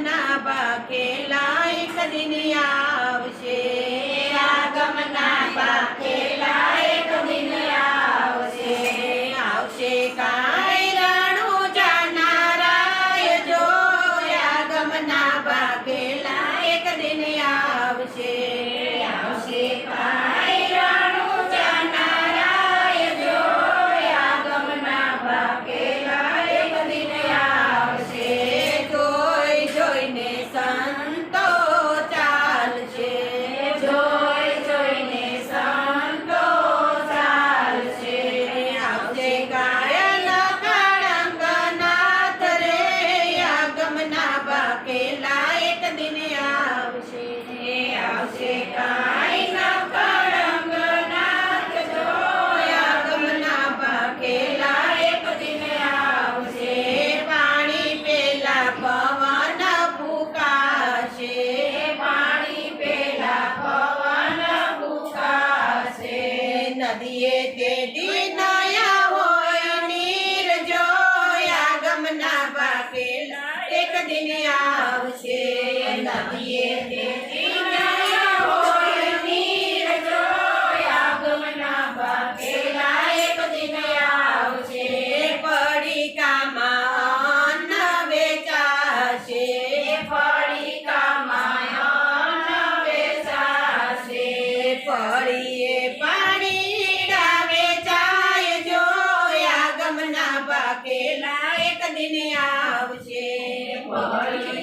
ના પાકે नदिये ते दीना Bye. Bye.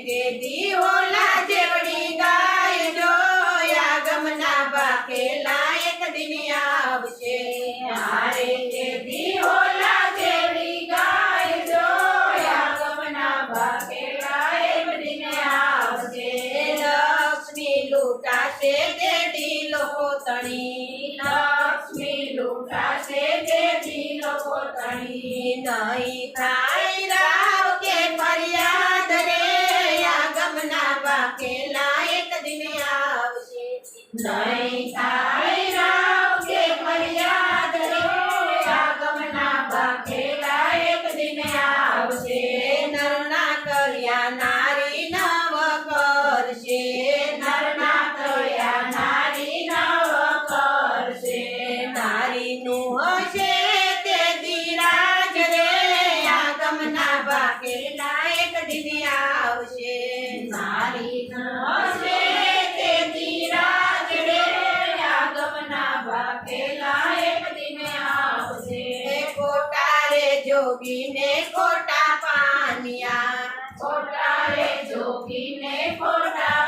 તે દીવોલા જેવડી ગાય જો આગમના બાકે લાયક દિન આવશે. હારે તે દીવોલા જેવડી ગાય જો આગમના બાકે લાયક દિન લક્ષ્મી લૂટાશે તેથી લોકો તણી લક્ષ્મી જોગીને ખોટા